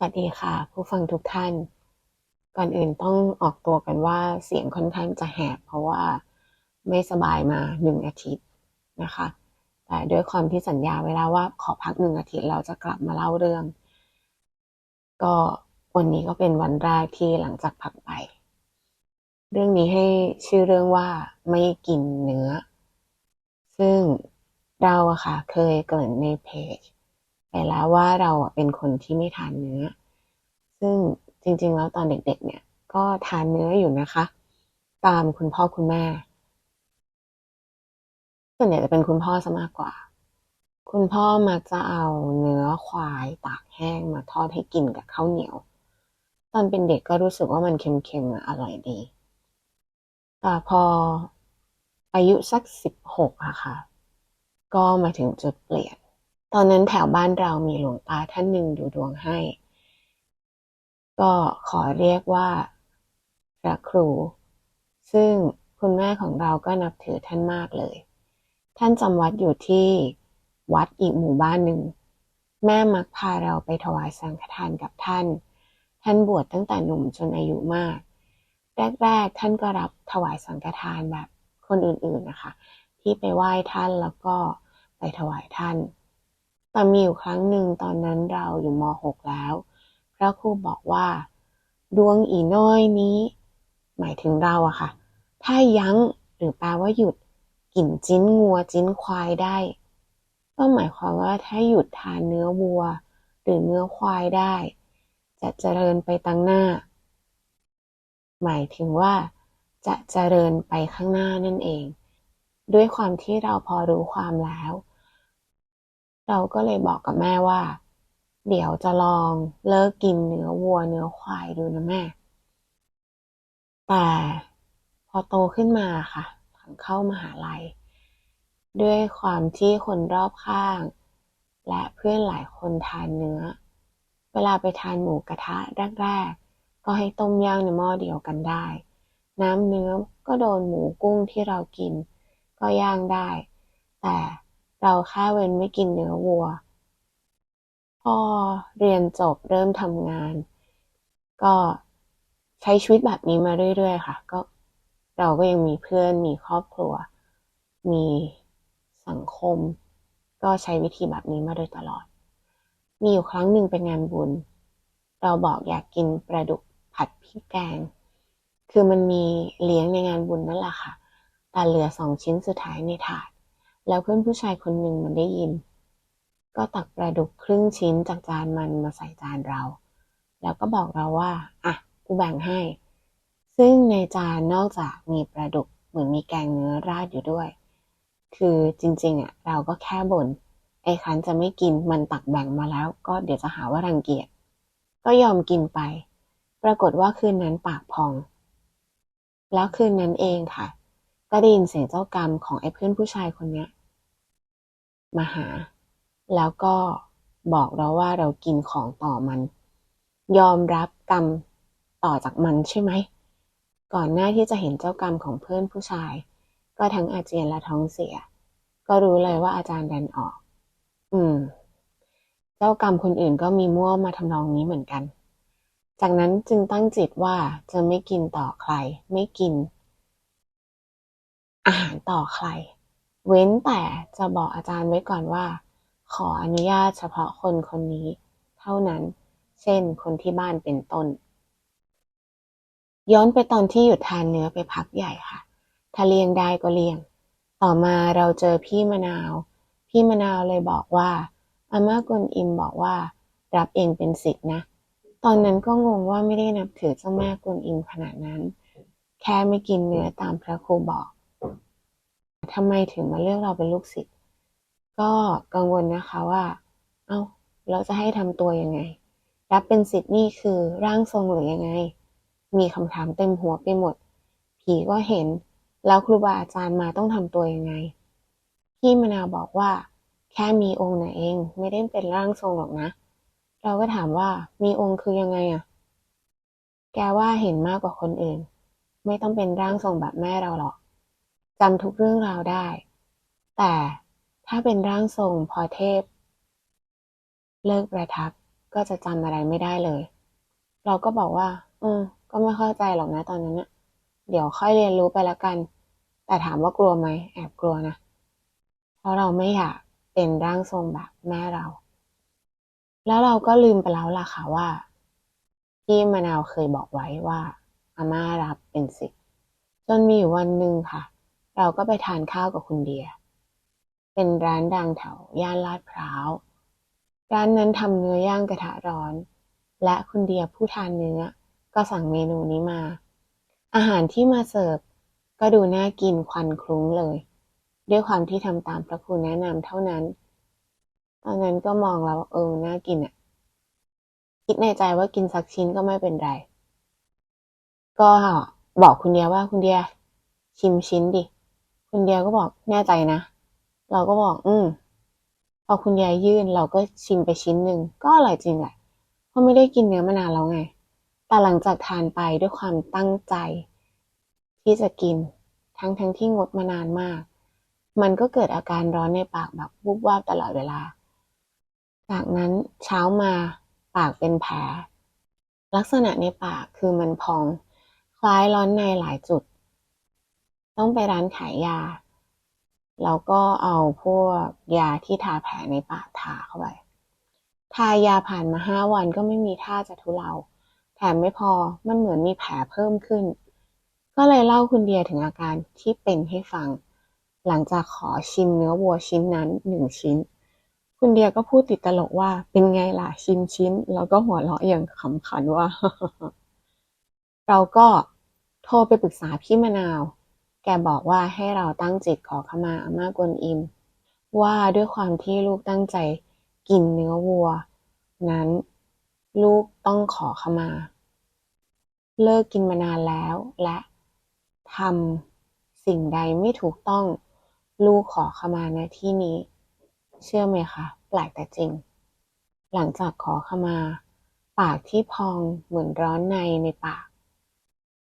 สวัสดีค่ะ ผู้ฟังทุกท่าน ก่อนอื่นต้องออกตัวกันว่าเสียงค่อนข้างจะแหบเพราะว่าไม่สบายมาหนึ่งอาทิตย์นะคะ แต่ด้วยความที่สัญญาไว้แล้วว่าขอพักหนึ่งอาทิตย์เราจะกลับมาเล่าเรื่อง ก็วันนี้ก็เป็นวันแรกที่หลังจากพักไป เรื่องนี้ให้ชื่อเรื่องว่าไม่กินเนื้อ ซึ่งเราอะค่ะเคยเกริ่นในเพจ ไปแล้วว่าเราเป็นคนที่ไม่ทานเนื้อ ซึ่งจริง ๆ แล้วตอนเด็ก ๆ เนี่ย ก็ทานเนื้ออยู่นะคะ ตามคุณพ่อคุณแม่ ส่วนใหญ่จะเป็นคุณพ่อซะมากกว่า คุณพ่อมักจะเอาเนื้อควายตากแห้งมาทอดให้กินกับข้าวเหนียว ตอนเป็นเด็กก็รู้สึกว่ามันเค็มๆอะอร่อยดี แต่พออายุสักสิบหกอะค่ะ ก็มาถึงจุดเปลี่ยน ตอนนั้นแถวบ้านเรามีหลวงตาท่านหนึ่งดูดวงให้ ก็ขอเรียกว่าพระครู ซึ่งคุณแม่ของเราก็นับถือท่านมากเลย ท่านจำวัดอยู่ที่วัดอีกหมู่บ้านหนึ่ง แม่มักพาเราไปถวายสังฆทานกับท่าน ท่านบวชตั้งแต่หนุ่มจนอายุมาก แรกๆท่านก็รับถวายสังฆทานแบบคนอื่นๆนะคะ ที่ไปไหว้ท่านแล้วก็ไปถวายท่าน แต่มีอยู่ครั้งหนึ่งตอนนั้นเราอยู่ม .6 แล้ว พระครูบอกว่า ดวงอีน้อยนี้ หมายถึงเราอะค่ะ ถ้ายั้งหรือแปลว่าหยุดกินจิ้นงัวจิ้นควายได้ ก็หมายความว่าถ้าหยุดทานเนื้อวัว หรือเนื้อควายได้ จะเจริญไปตั้งหน้า หมายถึงว่า จะเจริญไปข้างหน้านั่นเอง ด้วยความที่เราพอรู้ความแล้ว เราก็เลยบอกกับแม่ว่า เดี๋ยวจะลองเลิกกินเนื้อวัวเนื้อควายดูนะแม่ แต่พอโตขึ้นมาค่ะหลังเข้ามหาลัย ด้วยความที่คนรอบข้าง และเพื่อนหลายคนทานเนื้อ เวลาไปทานหมูกระทะแรกๆก็ให้ต้มย่างในหม้อเดียวกันได้ น้ำเนื้อก็โดนหมูกุ้งที่เรากิน ก็ย่างได้ แต่ เราแค่เว้นไม่กินเนื้อวัว พอเรียนจบเริ่มทำงาน ก็ใช้ชีวิตแบบนี้มาเรื่อย ๆ ค่ะ ก็เราก็ยังมีเพื่อนมีครอบครัว มีสังคม ก็ใช้วิธีแบบนี้มาโดยตลอด มีอยู่ครั้งหนึ่งเป็นงานบุญ เราบอกอยากกินปลาดุกผัดพริกแกง คือมันมีเลี้ยงในงานบุญนั่นแหละค่ะ แต่เหลือสองชิ้นสุดท้ายในถาด แล้วเพื่อนผู้ชายคนหนึ่งมันได้ยิน ก็ตักปลาดุกครึ่งชิ้นจากจานมันมาใส่จานเรา แล้วก็บอกเราว่า อะ กูแบ่งให้ ซึ่งในจานนอกจากมีปลาดุกเหมือนมีแกงเนื้อราดอยู่ด้วย คือจริงๆอะเราก็แค่บน่นไอ้คันจะไม่กินมันตักแบ่งมาแล้ว ก็เดี๋ยวจะหาว่ารังเกียจ ก็ยอมกินไป ปรากฏว่าคืนนั้นปากพอง แล้วคืนนั้นเองค่ะ ก็ได้ยินเสียงเจ้ากรรมของไอ้เพื่อนผู้ชายคนเนี้ย มาหา แล้วก็บอกเราว่าเรากินของต่อมัน ยอมรับกรรมต่อจากมันใช่ไหม ก่อนหน้าที่จะเห็นเจ้ากรรมของเพื่อนผู้ชาย ก็ทั้งอาเจียนและท้องเสีย ก็รู้เลยว่าอาจารย์ดันออก อืม เจ้ากรรมคนอื่นก็มีมั่วมาทำนองนี้เหมือนกัน จากนั้นจึงตั้งจิตว่าจะไม่กินต่อใคร ไม่กิน อาหารต่อใคร เว้นแต่จะบอกอาจารย์ไว้ก่อนว่า ขออนุญาตเฉพาะคนคนนี้ เท่านั้น เช่นคนที่บ้านเป็นต้น ย้อนไปตอนที่หยุดทานเนื้อไปพักใหญ่ค่ะ ถ้าเลี่ยงได้ก็เลี่ยง ต่อมาเราเจอพี่มะนาว พี่มะนาวเลยบอกว่าอาม่ากวนอิมบอกว่า รับเองเป็นสิทธินะ ตอนนั้นก็งงว่าไม่ได้นับถือเจ้าแม่กวนอิมขนาดนั้น แค่ไม่กินเนื้อตามพระครูบอก ทำไมถึงมาเลือกเราเป็นลูกศิษย์ก็กังวลนะคะว่า เอ้าเราจะให้ทำตัวยังไง รับเป็นศิษย์นี่คือร่างทรงหรือยังไง มีคำถามเต็มหัวไปหมด ผีก็เห็น แล้วครูบาอาจารย์มาต้องทำตัวยังไง พี่มะนาวบอกว่า แค่มีองค์น่ะเอง ไม่ได้เป็นร่างทรงหรอกนะ เราก็ถามว่ามีองค์คือยังไงอะแกว่าเห็นมากกว่าคนอื่น ไม่ต้องเป็นร่างทรงแบบแม่เราหรอก จำทุกเรื่องราวได้ แต่ถ้าเป็นร่างทรงพอเทพ เลิกประทับก็จะจำอะไรไม่ได้เลย เราก็บอกว่า อืมก็ไม่เข้าใจหรอกนะตอนนั้นนะเดี๋ยวค่อยเรียนรู้ไปละกัน แต่ถามว่ากลัวไหมแอบกลัวนะ เพราะเราไม่อยากเป็นร่างทรงแบบแม่เรา แล้วเราก็ลืมไปแล้วล่ะค่ะว่า ที่มะนาวเคยบอกไว้ว่าอาม่ารับเป็นสิทธิ์จนมีอยู่วันหนึ่งค่ะ เราก็ไปทานข้าวกับคุณเดีย เป็นร้านดังแถวย่านลาดพร้าว ร้านนั้นทำเนื้อย่างกระทะร้อน และคุณเดียผู้ทานเนื้อ ก็สั่งเมนูนี้มา อาหารที่มาเสิร์ฟก็ดูน่ากินควันคลุ้งเลย ด้วยความที่ทำตามพระครูแนะนำเท่านั้น ตอนนั้นก็มองแล้วเออน่ากินอะ คิดในใจว่ากินสักชิ้นก็ไม่เป็นไร ก็บอกคุณเดียว่าคุณเดียชิมชิ้นดิ คุณเดียก็บอกแน่ใจนะ เราก็บอก อืมพอคุณยายยื่นเราก็ชิมไปชิ้นหนึ่งก็อร่อยจริงแหละเพราะไม่ได้กินเนื้อมานานแล้วไง แต่หลังจากทานไปด้วยความตั้งใจ ที่จะกินทั้งทั้งที่งดมานานมาก มันก็เกิดอาการร้อนในปากแบบวุบวาบตลอดเวลา จากนั้นเช้ามาปากเป็นแผลลักษณะในปากคือมันพอง คล้ายร้อนในหลายจุด ต้องไปร้านขายยา แล้วก็เอาพวกยาที่ทาแผลในปากทาเข้าไป ทายาผ่านมาห้าวันก็ไม่มีท่าจะทุเลา แถมไม่พอมันเหมือนมีแผลเพิ่มขึ้น ก็เลยเล่าคุณเดียถึงอาการที่เป็นให้ฟัง หลังจากขอชิมเนื้อวัวชิ้นนั้นหนึ่งชิ้น คุณเดียก็พูดติดตลกว่าเป็นไงล่ะชิมชิ้น แล้วก็หัวเราะอย่างขำขันว่า เราก็โทรไปปรึกษาพี่มะนาว แกบอกว่าให้เราตั้งจิตขอขมาอาม่ากวนอิม ว่าด้วยความที่ลูกตั้งใจกินเนื้อวัว นั้น ลูกต้องขอขมา เลิกกินมานานแล้วและทำสิ่งใดไม่ถูกต้อง ลูกขอขมาณที่นี้ เชื่อไหมคะ แปลกแต่จริง หลังจากขอขมา ปากที่พองเหมือนร้อนในในปาก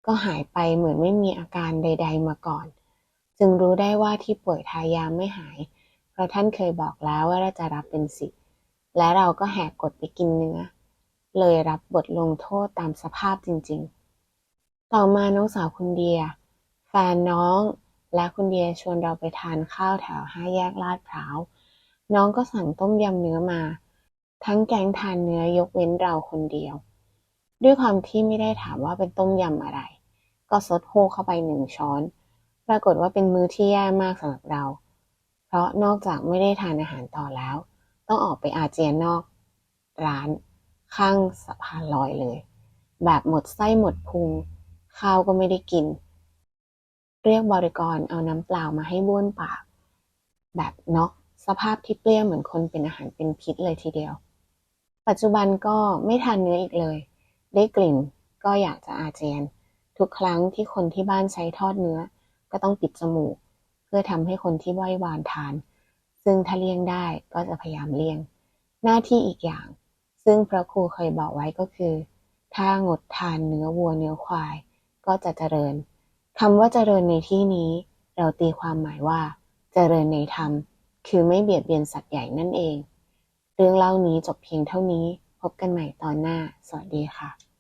ก็หายไปเหมือนไม่มีอาการใด ๆ มาก่อน จึงรู้ได้ว่าที่ป่วยทายาไม่หาย เพราะท่านเคยบอกแล้วว่าเราจะรับเป็นสิทธิ์และเราก็แหกกฎไปกินเนื้อ เลยรับบทลงโทษตามสภาพจริง ๆ ต่อมาน้องสาวคุณเดีย แฟนน้องและคุณเดียชวนเราไปทานข้าวแถวห้าแยกลาดพร้าว น้องก็สั่งต้มยำเนื้อมา ทั้งแกงทานเนื้อยกเว้นเราคนเดียว ด้วยความที่ไม่ได้ถามว่าเป็นต้มยำอะไร ก็ซดโฮเข้าไปหนึ่งช้อน ปรากฏว่าเป็นมื้อที่แย่มากสำหรับเรา เพราะนอกจากไม่ได้ทานอาหารต่อแล้ว ต้องออกไปอาเจียนนอก ร้านข้างสะพานลอยเลย แบบหมดไส้หมดพุงข้าวก็ไม่ได้กิน เรียกบริกรเอาน้ำเปล่ามาให้บ้วนปาก แบบเน็อกสภาพที่เปรี้ยวเหมือนคนเป็นอาหารเป็นพิษเลยทีเดียว ปัจจุบันก็ไม่ทานเนื้ออีกเลย ได้กลิ่นก็อยากจะอาเจียน ทุกครั้งที่คนที่บ้านใช้ทอดเนื้อ ก็ต้องปิดจมูก เพื่อทำให้คนที่ไหว้วานทาน ซึ่งถ้าเลี่ยงได้ก็จะพยายามเลี่ยง หน้าที่อีกอย่าง ซึ่งพระครูเคยบอกไว้ก็คือ ถ้างดทานเนื้อวัวเนื้อควาย ก็จะเจริญคำว่าเจริญในที่นี้ เราตีความหมายว่า เจริญในธรรม คือไม่เบียดเบียนสัตว์ใหญ่นั่นเอง เรื่องเล่านี้จบเพียงเท่านี้ พบกันใหม่ตอนหน้า สวัสดีค่ะ